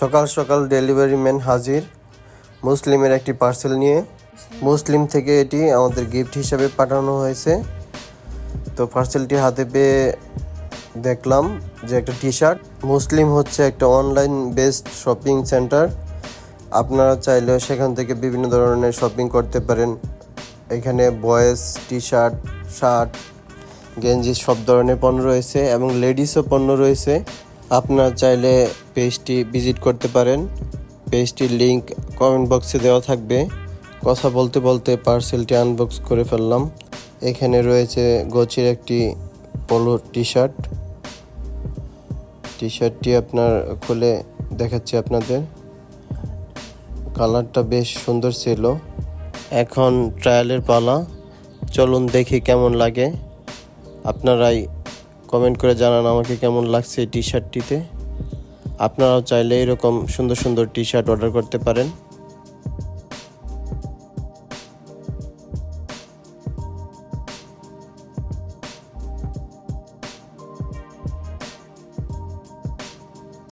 সকাল সকাল delivery man হাজির। মুসলিমের একটি পার্সেল নিয়ে। মুসলিম থেকে এটি আমাদের গিফট হিসাবে পাঠানো হয়েছে। তো পার্সেলটি হাতে পেয়ে দেখলাম যে একটা টি শার্ট মুসলিম হচ্ছে একটা অনলাইন বেসড শপিং সেন্টার আপনারা চাইলেও সেখান থেকে বিভিন্ন ধরনের শপিং করতে পারেন। এখানে বয়েজ টি শার্ট শার্ট গেঞ্জি সব ধরনের পণ্য রয়েছে এবং লেডিসও পণ্য রয়েছে। আপনারা চাইলে পেজটি ভিজিট করতে পারেন। পেজটির লিংক কমেন্ট বক্সে দেওয়া থাকবে। কথা বলতে বলতে পার্সেলটি আনবক্স করে ফেললাম। এখানে রয়েছে গোচির একটি পোলো টি শার্ট টি শার্টটি আপনার খুলে দেখাচ্ছি আপনাদের। কালারটা বেশ সুন্দর ছিল। এখন ট্রায়ালের পালা। চলুন দেখি কেমন লাগে। আপনারাই কমেন্ট করে জানান আমাকে কেমন লাগছে এই টি শার্টটিতে আপনারাও চাইলে এরকম সুন্দর সুন্দর টি শার্ট অর্ডার করতে পারেন।